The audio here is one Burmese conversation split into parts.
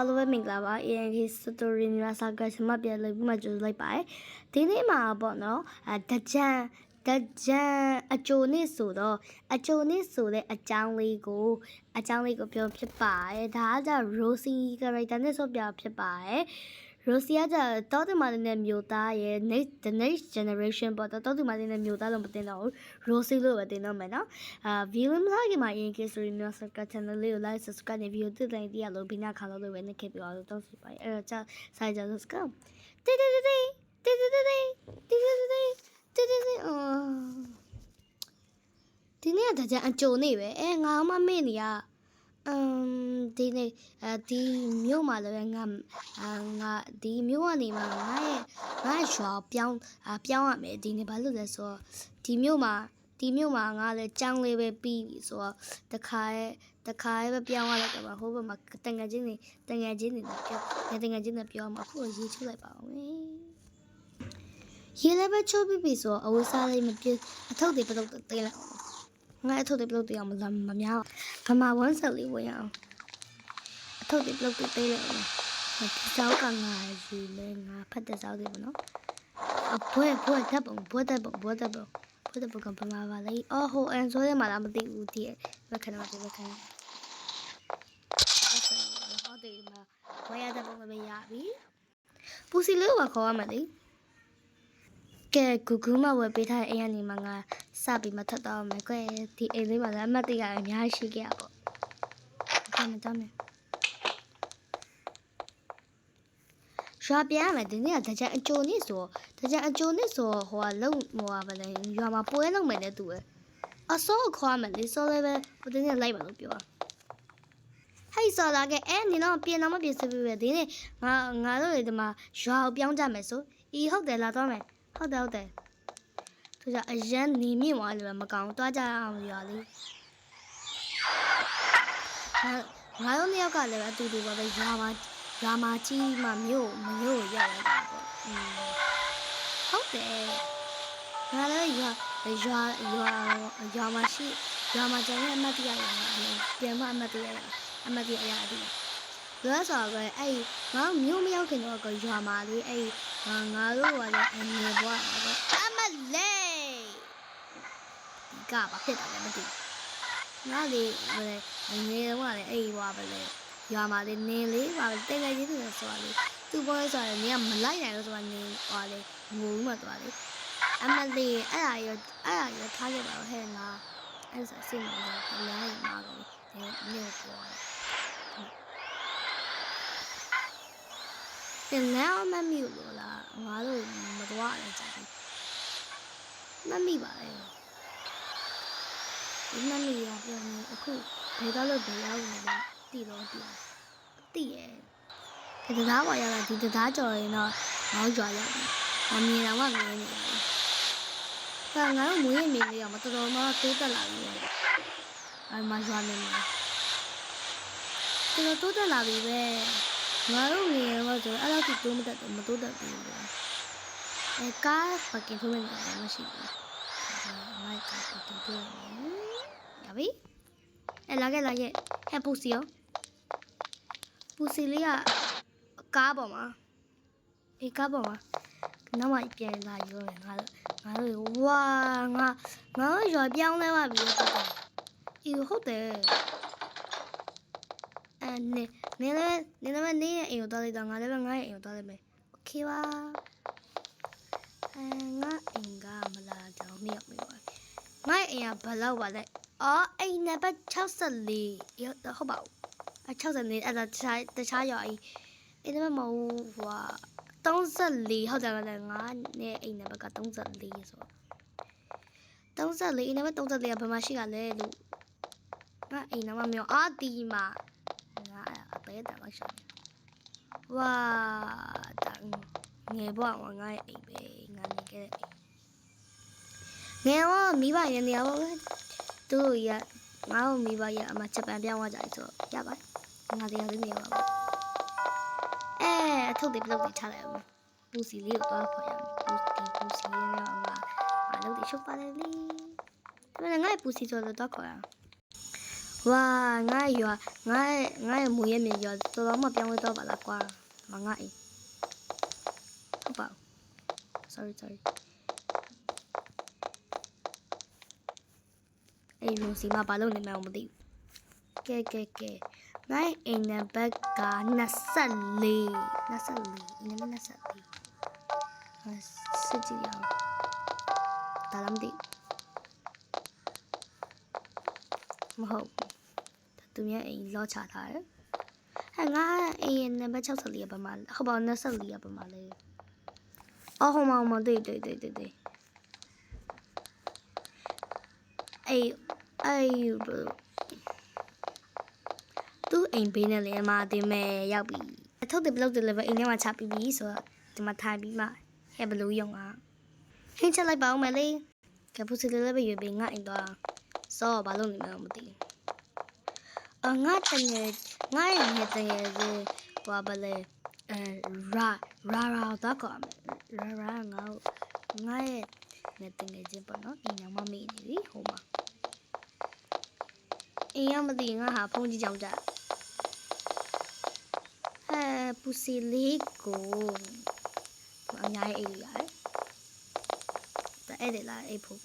အားလုံးပဲမင်္ဂလာပါ ANK Story မြန်မာစာကကျွန်မပြန်လည်ပြီးမှကြိုဆိုလိုက်ပါတယ်ဒီနေ့မှာပေါ့နော်အဲတကြံတကြံအကျိုနေ့ဆိုတော့အကျိုနေ့ဆိုတဲ့အကြောင်းလေးကိုအကြောင်းလေးကိုပြောဖြစ်ပါတယ်ဒါကကြ Rosie character နဲ့ဆိုပြဖြစ်ပါတယ် Rosie ကကြတောတင်မာတင်တဲ့မျိုးသားရဲ့ next the next generation ပေါ့တောတင်မာတင်တဲ့မျိုးသားလို့မတင်တော့ဘူး Rosie လို့ပဲတင်တော့မယ်နော်အာ view မလာခင်မှာ ANK Story မြန်မာစာက channel လေးကို like subscribe နဲ့ video တိတိတိရလို့ဘိနာခါလို့လည်းပဲနေခဲ့ပြအောင်တောင်းစီပါတယ်အဲ့တော့ကြာဆိုင်ကြ let's go တိတိတိတိတိတိတိတိတိတိတိတိတိတိအော်ဒီနေ့ကတကြအကြုံနေပဲအဲငါမှမေ့နေရ အမ်ဒီနေ့အဲဒီမြို့မှာလည်းငါအာငါဒီမြို့ကနေမှငါရဲ့ငါရဲ့ရွာပြောင်းအာပြောင်းရမယ်ဒီနေ့ဘာလို့လဲဆိုတော့ဒီမြို့မှာဒီမြို့မှာငါလည်းចောင်းလေးပဲပြီးပြီဆိုတော့တခါရဲ့တခါရဲ့ပဲပြောင်းရလိုက်တော့မှဟိုဘက်မှာတငယ်ချင်းတွေတငယ်ချင်းတွေနဲ့ပြောငယ်တငယ်ချင်းတွေပြောမှာအခုရေးချုပ်လိုက်ပါအောင်လေရေးလည်းပဲချုပ်ပြီးပြီဆိုတော့အဝတ်စားလေးမပြအထုပ်တွေပတုတ်တေးလိုက်အော င်ငါအထုပ်တွေပတုတ်တေးအောင်မလားမများဗမာဝမ်းဆက်လေးဝင်ရအောင်အထုပ်တွေပတုတ်တေးလိုက်အောင်ဒီစောက်ကငါယူလဲငါဖတ်တဲ့စောက်တွေပေါ့နော်အဘွဲဘွဲဓာတ်ပုံဘွဲဓာတ်ပုံဘွဲဓာတ်ပုံဘွဲဓာတ်ပုံကဗမာပါလေအော်ဟိုအန်ဆိုရဲမှာလားမသိဘူးဒီဘက်ခဏမသိဘက်ခဏဟုတ်တယ်မှာဘွဲရတဲ့ပုံပဲရပြီပူစီလေးကခေါ်ရမယ်လေ ကဲဂူဂူမဝယ်ပေးထားတဲ့အိမ်ကနေမှငါစပြီးမထပ်တော့မယ်ကွယ်ဒီအိမ်လေးမှာလည်းအမှတ်တရအများကြီးရှိခဲ့ရပေါ့ဒါမှမဟုတ်မယ်ရွာပြန်ရမယ်ဒီနေ့ကတကြံအကျိုနေ့ဆိုတကြံအကျိုနေ့ဆိုဟိုကလုံဟိုကဗလဲရွာမှာပွဲလုပ်မယ်နဲ့တူတယ်အစောခေါ်မယ်လေစောလည်းပဲဟိုတင်းနဲ့လိုက်ပါလို့ပြောတာဟဲ့စောလာကအဲနင်တော့ပြင်တော့မပြင်စပြီပဲဒီနေ့ငါငါတို့ဒီမှာရွာကိုပြောင်းကြမယ်ဆိုဤဟုတ်တယ်လာတော့မယ် ဟုတ်တယ်ဟုတ်တယ်သူကအရန်နေမြင့်သွားလို့မကောင်းတွားကြအောင်ရွာလေးငါငါတို့နှစ်ယောက်ကလည်းအတူတူပါပဲရွာမှာရွာမှာကြီးမှမြို့မမြို့ကိုရောက်လာတာပေါ့อืมဟုတ်တယ်ငါလည်းရွာရွာရွာရွာမှာရှိရွာမှာကျန်တဲ့အမတ်တရားတွေပြန်မအမတ်တရားအမတ်တရားအတူ လွယ်ဆိုတော့အဲ့ငါမြို့မရောက်ခင်တော့ကရွာမှာလေးအဲ့ငါတို့ကလည်းအနေဘွားတော့အမလေးကဘာဖြစ်တာလဲမသိငါလေးဟိုလေငယ်တော့ကလည်းအဲ့ဘွားပဲလေရွာမှာလေးနင်းလေးပါတိတ်လိုက်ကြီးတယ်ဆိုတာလေသူ့ဘောဆိုရင်နင်ကမလိုက်နိုင်လို့ဆိုတာနင်းဟောလေငိုမှသွားလေအမလေးအဲ့ဒါရောအဲ့ဒါရောထားခဲ့ပါတော့ဟဲ့ငါအဲ့ဆိုစိတ်မလို့အများကြီးမှာတော့ဒီမြို့ပေါ် တယ်လမ်းမမီလို့လားငါတို့မတော်ရကြဘူးမမီပါလေဒီမမီရပြန်နေအခုဘယ်တော့လို့ဘယ်ရောက်နေလဲတည်တော့တည်တည်ရဲ့ဒီတရားပေါ်ရတာဒီတရားကြော်ရင်တော့နောက်ကြွားရောက်တယ်မမြင်တော့မှမြင်နေတယ်ဒါငါတို့မွေးရမင်းလေးကမတော်တော်မှတိုးတက်လာပြီအဲမှာရွာနေမှာတော်တော်တိုးတက်လာပြီပဲ ငါတို့ငယ်တော့ဆိုအဲ့လောက်ထိတိုးမတက်တော့မတိုးတက်ဘူးလေအဲကားပကင်ထိုးနေတယ်မရှိဘူးငါကားပကင်ထိုးနေရပြီအဲလာခဲ့လာခဲ့ဟဲ့ပူစီရောပူစီလေးကကားပေါ်မှာအေးကားပေါ်မှာနောက်မှပြန်လာရောငါငါတို့ဝါငါငါရွာပြောင်းလဲပါပြီတော့အေးဟုတ်တယ်အဲ နေနေလည်းနေလည်းနေရဲ့အိမ်ကိုသွားလိုက်တော့ငါလည်းပဲငါရဲ့အိမ်ကိုသွားလိုက်မယ်โอเคပါအဲငါအိမ်ကမလာတော့မြောက်ပြီပါငါရဲ့အိမ်ကဘယ်လောက်ပါလဲအော်အိမ်နံပါတ်64ရောဟုတ်ပါဘူးအဲ64အဲ့ဒါတခြားတခြားရွာကြီးအိမ်နံပါတ်မဟုတ်ဟိုဟာ34ဟုတ်တယ်မလားငါနဲ့အိမ်နံပါတ်က34ဆိုတော့34အိမ်နံပါတ်34ကဘယ်မှာရှိကလဲလို့ငါအိမ်နံပါတ်မျိုးအာဒီမှာငါ အပဲတမ်းရှိတယ်ဝါတန်ငယ်ဘွားကငါရဲ့အိမ်ပဲငါနေခဲ့တဲ့အိမ်ငယ်တော့မိဘရနေရပါပဲသူတို့ရငါ့ကိုမိဘရအမဂျပန်ပြောင်းသွားကြတယ်ဆိုတော့ရပါတယ်ငါတရားလေးနေရပါဘူးအဲအထုပ်တွေပလုတ်တွေချလိုက်အောင်ပူစီလေးကိုသွားခေါ်ရမယ်ပူဒီပူစီလေးနဲ့အမအလုပ်တွေရှုပ်ပါတယ်လေဒါပေမဲ့ငါ့ပူစီဆိုတော့သွားခေါ်ရအောင် ဝါငါရွာငါရဲ့ငါရဲ့မူရဲ့မြေရွာတော်တော်မှပြောင်းလဲတော့ပါလားကွာမငါအိမ်ဟုတ်ပါဘူး sorry sorry အဲ့လိုစီမဘာလို့နေမှန်းမသိဘူးကဲကဲကဲငါရဲ့အိမ်နံပါတ်က24 24အိမ်နံပါတ်24ဟာစစ်ကြည့်ရအောင်ဒါလည်းမသိဘူးမဟုတ်ဘူး သူများအိမ်လော့ချထားတယ်ဟဲ့ငါအိမ်ရဲ့နံပါတ်64ရပါမှာဟုတ်ပါ94ရပါမှာလေအော်ဟိုမှာဟိုမှာတွေ့တွေ့တွေ့တွေ့တွေ့အေးအေးဘယ်သူအိမ်ဘေးနဲ့လည်းမတင်မဲ့ရောက်ပြီထုတ်တယ်ဘလို့တယ်လည်းအိမ်ထဲမှာချပြီးပြီဆိုတော့ဒီမှာထိုင်ပြီးမှဟဲ့ဘလို့ယုံอ่ะဟင်းချက်လိုက်ပါဦးမယ်လေကပူစီလည်းပဲရွေးပြီးငါအိမ်သွားစောဘာလို့နေမှမသိဘူး အငါတငယ်ငါရဲ့ငယ်တငယ်လေးဟိုဘာလဲအဲရာရာရာတော့ကောရာရာငါငါရဲ့ငယ်တငယ်ချင်းပေါ့နော်အိမ်အောင်မမေ့နေပြီဟိုမှာအိမ်ရောက်မသိငါဟာဖုန်းကြည့်ကြောင်ကြဟဲပူစီလေးကိုအများကြီးအိမ်ရတယ်တဲ့အဲ့ဒီလားအိမ်ဖို့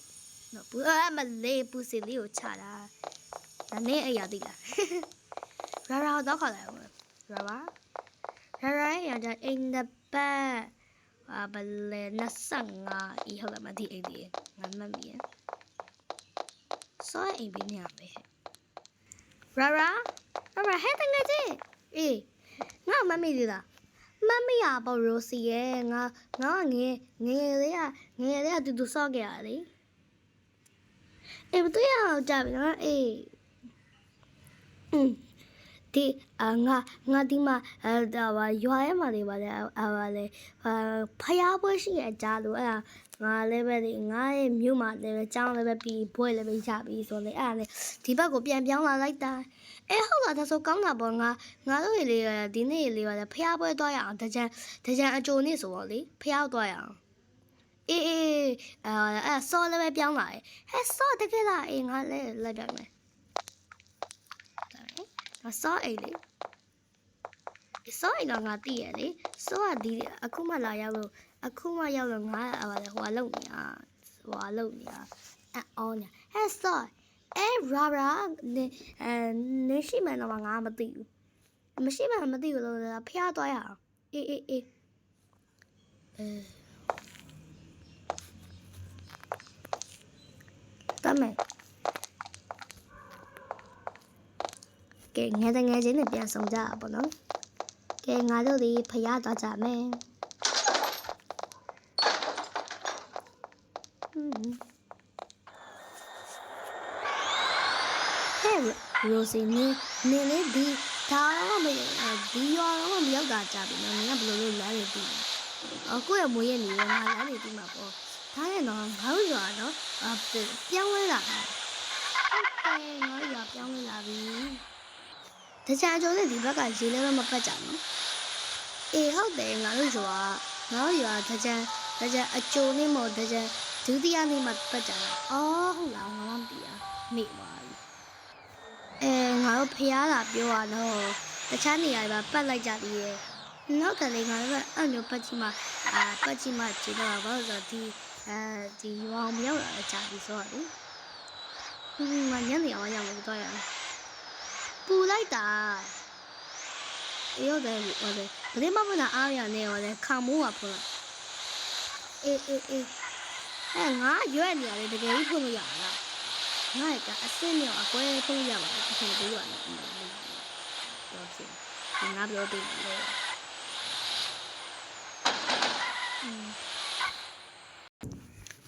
နော်ပူအမလေးပူစီလေးကိုချတာ ဒါနဲ့အဲ့ရသေးလားရာရာတော့ခေါ်လိုက်အောင်ရာရာရာရာရကြအိမ်နပတ်အာဘလဲ25ဤဟုတ်လားမသိအိမ်ဒီငါမမီးစောအိမ်ပြီးနေရပဲရာရာရာရာဟဲ့တငယ်ချင်းအေးငါမမီးသေးလားမမီးရပေါ့ရိုစီရဲ့ငါငါငယ်ငယ်လေးကငယ်လေးကတူတူဆော့ခဲ့ရလေအေးဘသူရအောင်ကြပြီနော်အေးอืม ဒီအငါငါဒီမှာအဲဒါပါရွာရဲမှာနေပါလေအပါလေဖယားပွဲရှိရကြလို့အဲ့ဒါငါလည်းပဲဒီငါရဲ့မြို့မှာလည်းပဲကျောင်းလည်းပဲပြီးဘွဲလည်းပဲရပြီဆိုလေအဲ့ဒါလေဒီဘက်ကိုပြန်ပြောင်းလာလိုက်တာအဲဟုတ်လားဒါဆိုကောင်းတာပေါ့ငါငါတို့ရေလေးဒီနေ့ရေလေးပါလေဖယားပွဲသွားရအောင်တကြံတကြံအကြိုနေ့ဆိုတော့လေဖယားသွားရအောင်အေးအေးအဲအဲဆောလည်းပဲပြောင်းလာတယ်ဟဲ့ဆောတကယ်လားအေးငါလည်းလိုက်ပြောင်းမယ် ငါစောအိတ်လေစောအိတ်တော့ငါသိရလေစောကဒီအခုမှလာရောက်လို့အခုမှရောက်လို့ငါဟိုဟိုလုံနေတာဟိုလုံနေတာအော်နေဟဲ့စောအဲရာရာနေအဲနေရှိမှတော့ငါမသိဘူးမရှိမှမသိဘူးလို့ဖျားသွားရအောင်အေးအေးအေးအဲတမဲ ကဲငယ်တဲ့ငယ်ချင်းတွေပြန်ဆောင်ကြတာပေါ့နော်ကဲငါတို့ဒီဖျားသွားကြမယ်ဟဲ့ရိုစီနေနေလေဒီဒါတော့မဒီရောတော့မရောက်တာကြပြီနော်နင်ကဘယ်လိုလုပ်လမ်းတွေပြီးအခုရမွေးရနေရငါလမ်းတွေပြီးမှာပေါ့ဒါနဲ့တော့ငါတို့ရွာတော့ပြောင်းလဲလာတယ်ဟုတ်တယ်ငါရွာပြောင်းလဲလာပြီ တခြားကျုံးနဲ့ဒီဘက်ကရေလည်းမပတ်ကြဘူးအေးဟုတ်တယ်ငါတို့ရွာငါတို့ရွာတခြားတခြားအကျိုးနဲ့မဟုတ်တခြားဒုတိယနေ့မှပတ်ကြတာအော်ဟုတ်လားငါမသိဘူးမိပါပြီအဲငါတို့ဖျားလာပြောရတော့တခြားနေရာတွေပတ်လိုက်ကြသေးရဲ့နောက်တယ်လေငါတို့ကအဲ့မျိုးပတ်ချီမှာအာပတ်ချီမှာခြေတော့ဘာလို့ဆိုတော့ဒီအဲဒီရွာမရောက်လာကြပြီဆိုတော့လေဟင်းငါညနေအောင်ရောက်လို့တော့ရအောင် ပူလိုက်တာအေးဟုတ်တယ်ဟုတ်တယ်ဘယ်မှမနာအားရနေရောလေခံမိုးပါဖွင့်လိုက်အေးအေးအေးအဲငါရွက်နေရတယ်တကယ်ကြီးဖွင့်လို့ရလားငါကအစင်းနဲ့အကွဲဖွင့်လို့ရပါတယ်အချိန်ပေးရတယ်ပြောချင်ဒီငါပြောတယ်လေ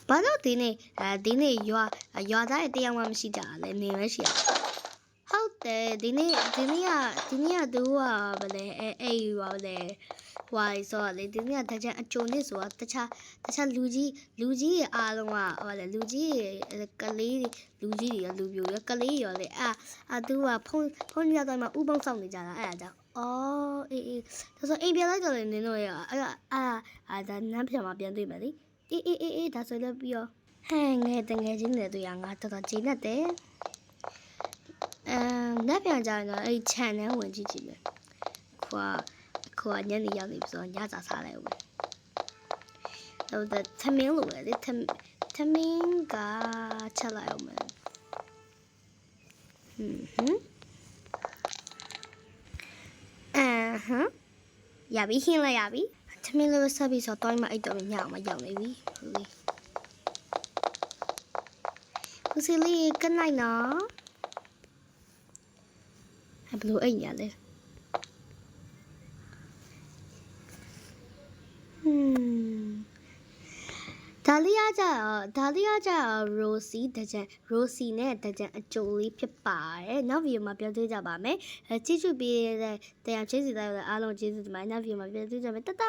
ဘာလို့ဒီနေ့အဲဒီနေ့ရွာရွာသားတယောက်မှမရှိကြလဲနေပဲရှိရဟုတ် တယ်ဒီနေ့ဒီနေ့ကဒီနေ့ကသူကဘယ်လဲအဲအဲ့ရွာလဲဟွာဆိုတော့လေဒီနေ့ကတခြားအကျုံနေဆိုတော့တခြားတခြားလူကြီးလူကြီးရဲ့အားလုံးကဟောလေလူကြီးရဲ့ကလေးလူကြီးတွေလူပြိုရကလေးရောလေအာအာသူကဖုန်းဖုန်းရတော့မှဥပုံဆောင်နေကြတာအဲ့ဒါကြောင့်အော်အေးအေးဒါဆိုအိမ်ပြန်လိုက်ကြလေနင်တို့ရအဲ့အာအာဒါနမ်းပြန်มาပြန်တွေ့မယ်လေအေးအေးအေးအေးဒါဆိုလည်းပြီးရောဟဲ့ငယ်တငယ်ချင်းတွေတွေ့ရငါတော်တော်ဂျင်းနဲ့တယ် အမ်လက်ပြန်ကြရင်တော့အဲ့ channel ဝင်ကြည့်ကြည့်မယ်ခွာခွာညနေရောက်နေပြီဆိုတော့ညစာစားလိုက်ဦးမယ်တော့ဒါသမင်းလိုပဲလေသမသမင်းကချက်လိုက်အောင်မယ်ဟွန်းဟွန်းအမ်ဟမ်ရပြီဟင်းလိုက်ရပြီသမင်းလေးပဲဆက်ပြီးဆိုတော့တိုင်းမအိတ်တော့ညအောင်မရောက်နေပြီဟုတ်လေကိုစီလေးကနိုင်နော် ဘလို့အိမ်ရလဲဟွန်းဒါလီယာကြတော့ဒါလီယာကြတော့ရိုစီတကြံရိုစီနဲ့တကြံအကျိုးလေးဖြစ်ပါတယ်နောက်ဗီဒီယိုမှာပြောသေးကြပါမယ်အဲကြည့်ကြည့်ပြီးတဲ့တရားချင်းစီတိုင်းအားလုံးကျေးဇူးတင်ပါတယ်နောက်ဗီဒီယိုမှာပြောသေးကြမယ်တတ